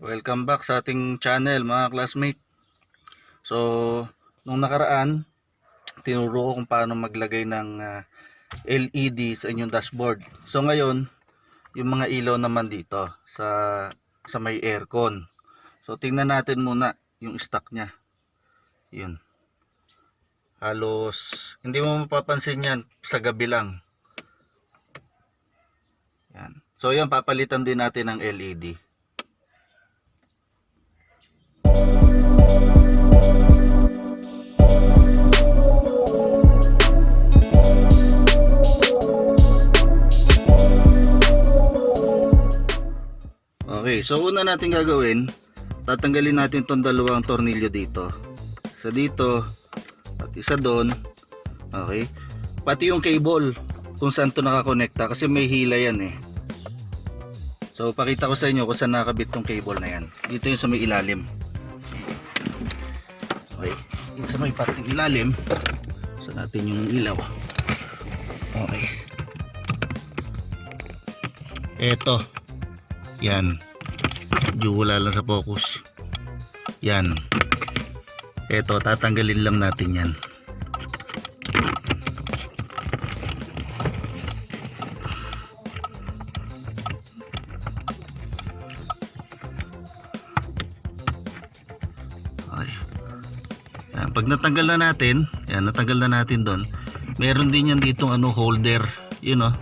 Welcome back sa ating channel mga classmate. So, nung nakaraan, tinuro ko kung paano maglagay ng ah, LED sa inyong dashboard. So ngayon, yung mga ilaw naman dito sa sa may aircon. So tingnan natin muna yung stock niya. Yun. Halos hindi mo mapapansin yan sa gabi lang. Yan. So yan papalitan din natin ng LED. Okay, so una natin gagawin, tatanggalin natin tong dalawang tornilyo dito. Isa dito at isa doon. Okay? Pati yung cable kung saan to nakakonekta kasi may hila yan eh. So pakita ko sa inyo kung saan nakabit tong cable na yan. Dito yung sa may ilalim. Okay. Yung sa may parting ilalim, sa natin yung ilaw. Okay. Eto. Yan. Medyo wala lang sa focus. Yan. Eto, tatanggalin lang natin yan. Ay. Yan, pag natanggal na natin, yan, natanggal na natin doon. Meron din yan ditong ano holder, you know.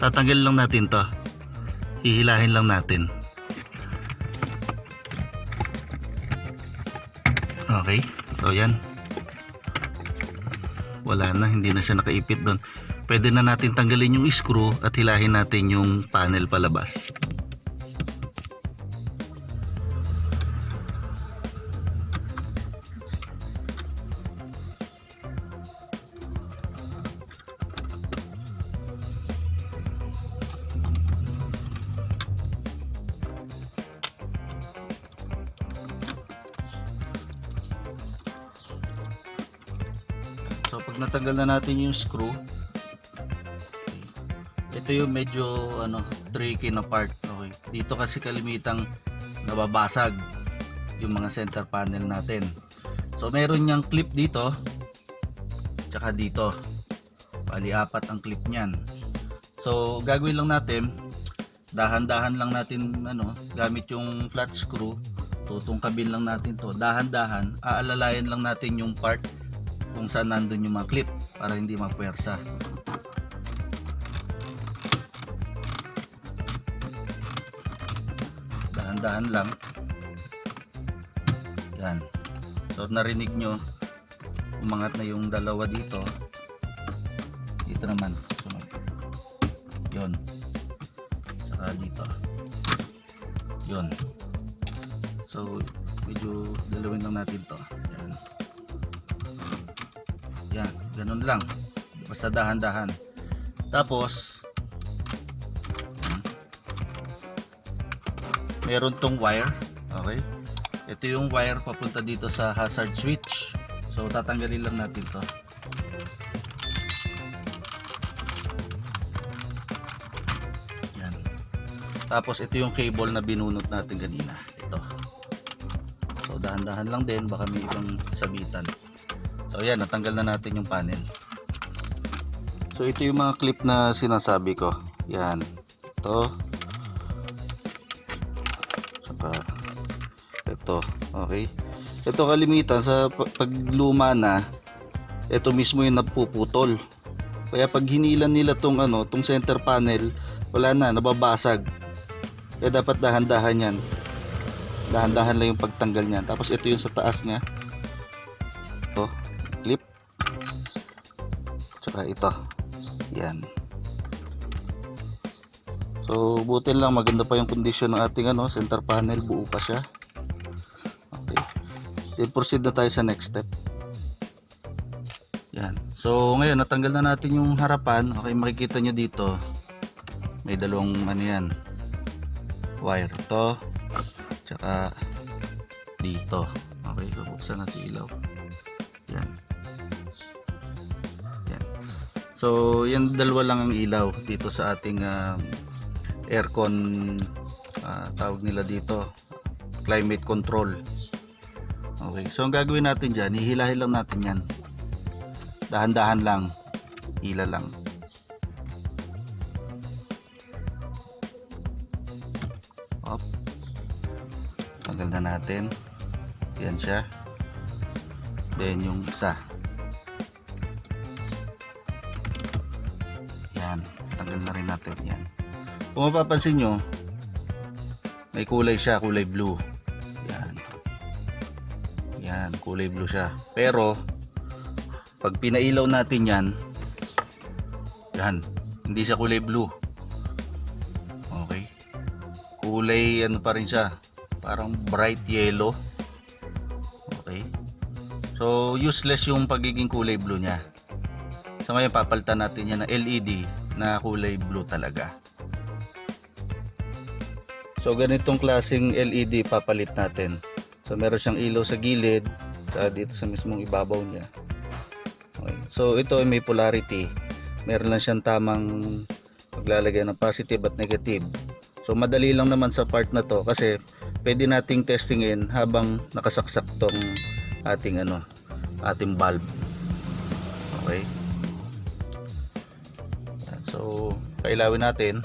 Tatanggal lang natin 'to. Hihilahin lang natin. Okay. So yan. Wala na, hindi na siya nakaipit doon. Pwede na natin tanggalin yung screw at hilahin natin yung panel palabas. Natanggal na natin yung screw, ito yung medyo ano, tricky na part. Okay. Dito kasi kalimitang nababasag yung mga center panel natin. So meron niyang clip dito, tsaka dito. Bali apat ang clip niyan. So gagawin lang natin, dahan-dahan lang natin ano, gamit yung flat screw, tutungkabin lang natin to. Dahan-dahan, aalalayan lang natin yung part kung saan nandun yung mga clip para hindi mapuwersa. Dahan-dahan lang. Yan. So narinig nyo, umangat na yung dalawa dito. Dito naman. Sunod. Yun. Saka dito. Yun. So, medyo dalawin lang natin to. Ganun lang. Basta dahan-dahan. Tapos, meron tong wire. Okay? Ito yung wire papunta dito sa hazard switch. So, tatanggalin lang natin to. Yan. Tapos, ito yung cable na binunot natin kanina. Ito. So, dahan-dahan lang din. Baka may ibang sabitan. So yan, natanggal na natin yung panel. So ito yung mga clip na sinasabi ko. Yan. Ito. Saka ito. Okay. Ito kalimitan sa pa- pagluma na ito mismo yung napuputol. Kaya pag hinilan nila tong ano, tong center panel, wala na, nababasag. Kaya dapat dahan-dahan yan. Dahan-dahan lang yung pagtanggal niyan. Tapos ito yung sa taas niya. Tsaka ito. Yan. So buti lang maganda pa yung condition ng ating ano, center panel. Buo pa siya. Okay. Then proceed na tayo sa next step. Yan. So ngayon natanggal na natin yung harapan. Okay makikita nyo dito. May dalawang ano yan wire to. Tsaka dito. Okay so buksan natin ilaw So, yan dalawa lang ang ilaw dito sa ating um, aircon ah, tawag nila dito climate control. Okay, so ang gagawin natin dyan, hihilahin lang natin yan. Dahan-dahan lang, hila lang. Op. Tanggal na natin. Yan siya. Then yung isa. Na rin natin yan. Kung mapapansin nyo, may kulay siya, kulay blue. Yan. Yan, kulay blue siya. Pero, pag pinailaw natin yan, yan, hindi siya kulay blue. Okay. Kulay, ano pa rin siya, parang bright yellow. Okay. So, useless yung pagiging kulay blue niya. So, ngayon papalitan natin yan ng LED na kulay blue talaga. So ganitong klaseng LED papalit natin. So meron siyang ilaw sa gilid, sa dito sa mismong ibabaw niya. Okay. So ito ay may polarity. Meron lang siyang tamang paglalagay ng positive at negative. So madali lang naman sa part na to kasi pwede nating testingin habang nakasaksak tong ating ano, ating bulb. Okay? So kailawin natin.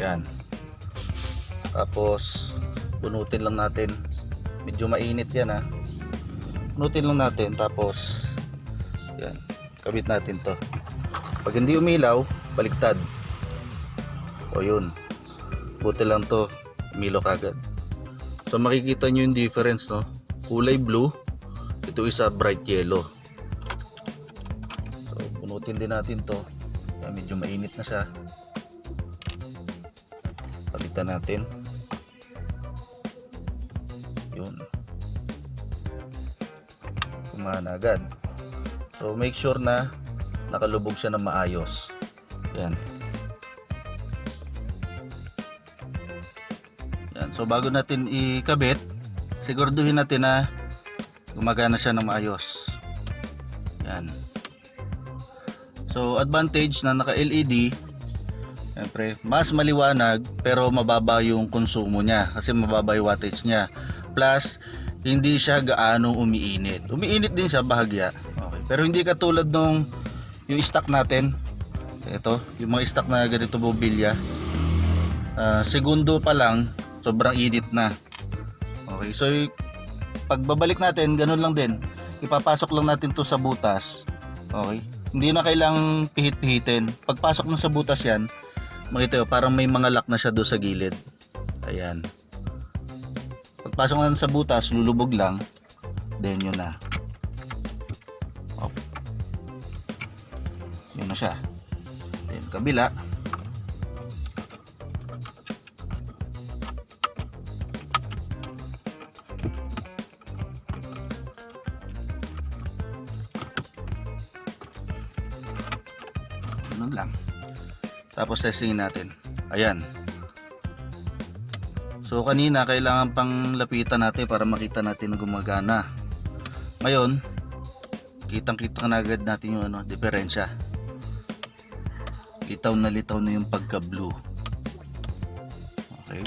Yan. Tapos bunutin lang natin. Medyo mainit 'yan ha. Bunutin lang natin tapos yan. Kabit natin 'to. Pag hindi umilaw, baliktad. O yun. Buti lang 'to. Umilaw kagad. So makikita nyo yung difference no. Kulay blue, ito isa bright yellow. So bunutin din natin 'to. Yan, medyo mainit na siya. Palitan natin. Yun. Kumana agad. So make sure na nakalubog siya na maayos. Yan. Yan. So bago natin ikabit, siguraduhin natin na gumagana siya ng maayos. Yan. So advantage na naka LED Siyempre, mas maliwanag pero mababa yung konsumo niya kasi mababa yung wattage niya. Plus, hindi siya gaano umiinit. Umiinit din siya bahagya. Okay. Pero hindi katulad nung yung stock natin. Ito, yung mga stock na ganito bobilya. Ah, segundo pa lang, sobrang init na. Okay, so pagbabalik natin, ganun lang din. Ipapasok lang natin to sa butas. Okay? Hindi na kailangang pihit-pihitin. Pagpasok na sa butas yan, makita nyo, parang may mga lock na siya doon sa gilid. Ayan. Pagpasok na sa butas, lulubog lang. Then yun na. Op. Yun na siya. Then kabila. Ganun lang. Tapos testingin natin. Ayan. So kanina kailangan pang lapitan natin para makita natin na gumagana. Ngayon, kitang-kita na agad natin yung ano, diferensya. Litaw na litaw na yung pagka-blue. Okay.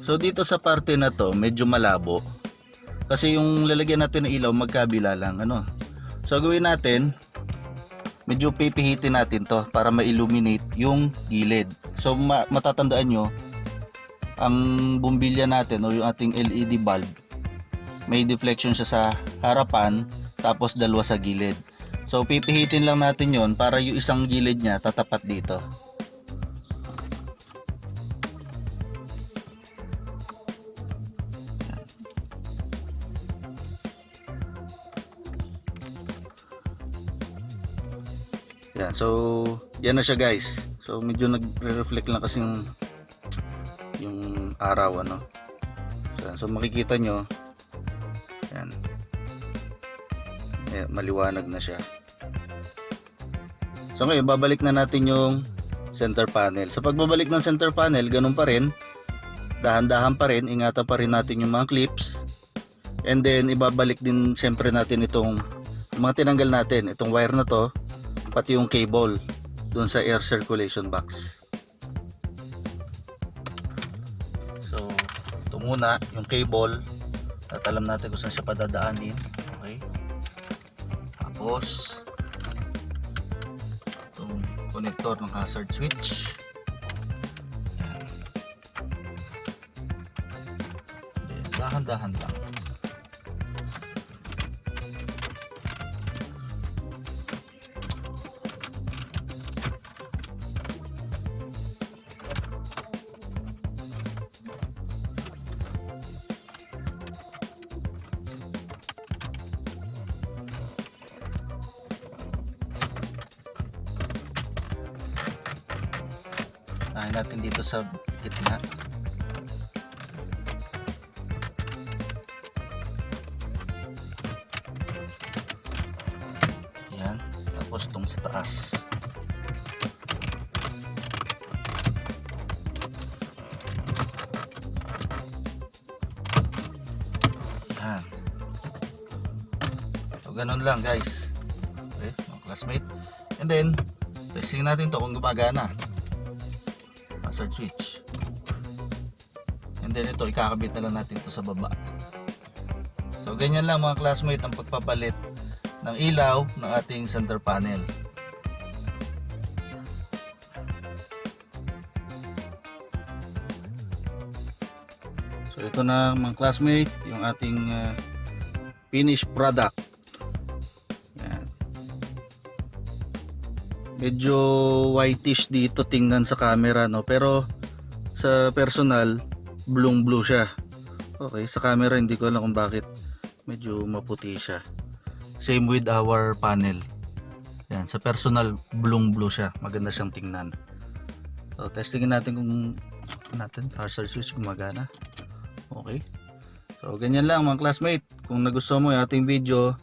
So dito sa parte na to, medyo malabo. Kasi yung lalagyan natin ng ilaw magkabila lang ano. So gawin natin, medyo pipihitin natin to para ma-illuminate yung gilid. So ma- matatandaan nyo, ang bumbilya natin o yung ating LED bulb, may deflection siya sa harapan tapos dalawa sa gilid. So pipihitin lang natin yon para yung isang gilid niya tatapat dito. Yan, so yan na siya guys. So medyo nagre-reflect lang kasi yung yung araw ano. So, so makikita nyo yan. Eh, maliwanag na siya. So ngayon babalik na natin yung center panel. Sa pagbabalik ng center panel, ganun pa rin. Dahan-dahan pa rin, ingatan pa rin natin yung mga clips. And then ibabalik din siyempre natin itong mga tinanggal natin, itong wire na to pati yung cable doon sa air circulation box. So, ito muna yung cable at alam natin kung saan siya padadaanin. Okay. Tapos itong connector ng hazard switch. Dahan-dahan lang. Unahin natin dito sa gitna. Yan. Tapos itong sa taas. Yan. So, ganun lang guys. Okay, mga classmate. And then, testing natin to kung gumagana hazard switch. And then ito ikakabit na lang natin to sa baba. So ganyan lang mga classmate ang pagpapalit ng ilaw ng ating center panel. So ito na mga classmate yung ating uh, finished product medyo whitish dito tingnan sa camera no? Pero sa personal blue blue siya. Okay sa camera hindi ko alam kung bakit medyo maputi siya. Same with our panel. Yan sa personal blue blue siya. Maganda siyang tingnan. So testingin natin kung natin hazard switch gumagana. Okay. So ganyan lang mga classmate. Kung nagustuhan mo yung ating video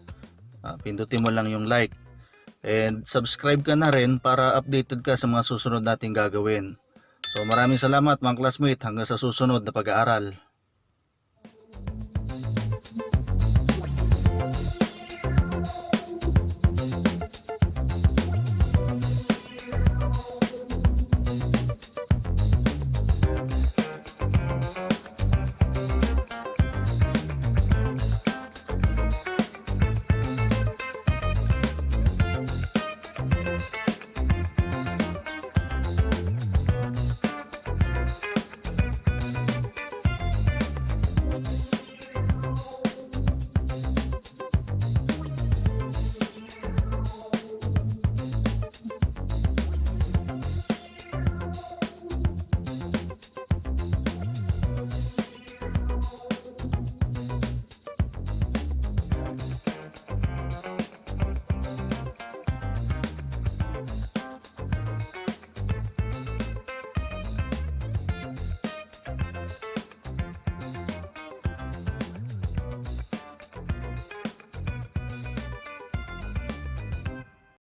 ah, pindutin mo lang yung like And subscribe ka na rin para updated ka sa mga susunod nating gagawin. So maraming salamat mga classmate hanggang sa susunod na pag-aaral.